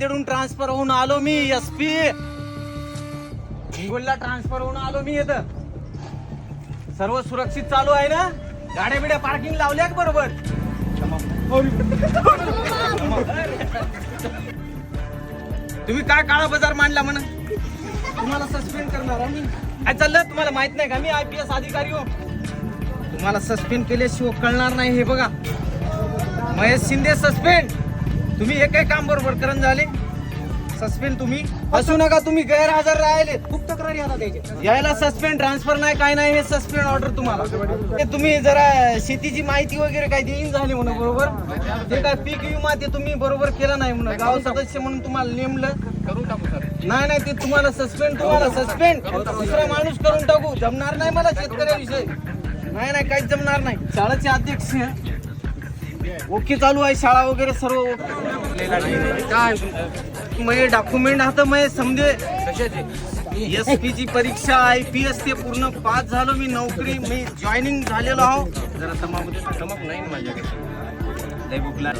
हिंगोलीहून transfer होऊन आलो मी एस पी हिंगोलीला ट्रान्सफर होऊन आलो मी इथं. सर्व सुरक्षित चालू आहे ना? गाड्या बिड्या पार्किंग लावल्या बरोबर? तुम्ही काय काळा बाजार मांडला म्हणा? तुम्हाला सस्पेंड करणार आम्ही. काय चाललं? तुम्हाला माहीत नाही का? मी आय पी एस अधिकारी हो. तुम्हाला सस्पेंड केल्याशिवाय कळणार नाही हे बघा. महेश शिंदे सस्पेंड तुम्ही हे काय काम बरोबर करण झाले. सस्पेंड तुम्ही. असू नका तुम्ही गैरहजर राहिले. खूप तक्रारी आता यायला सस्पेंड ट्रान्सफर नाही काय नाही हे सस्पेंड ऑर्डर तुम्हाला. ते तुम्ही जरा शेतीची माहिती वगैरे काय देईन झाली म्हणून बरोबर? ते काय पीक विमा ते तुम्ही बरोबर केला नाही म्हणून गाव सदस्य म्हणून तुम्हाला नेमलं. करून टाकू सर नाही नाही ते तुम्हाला सस्पेंड तुम्हाला सस्पेंड. दुसरा माणूस करून टाकू. जमणार नाही मला शेतकऱ्याविषयी. नाही नाही काहीच जमणार नाही. शाळेचे अध्यक्ष ओके चालू आहे शाळा वगैरे सर्व. काय? मये डॉक्युमेंट आता मये समजे. एस पी ची परीक्षा आय पी एस ते पूर्ण पास झालो मी नोकरी मी जॉईनिंग झालेलो आहो. जरा तमाम तमाक नाही माझ्याकडे. लय बुकला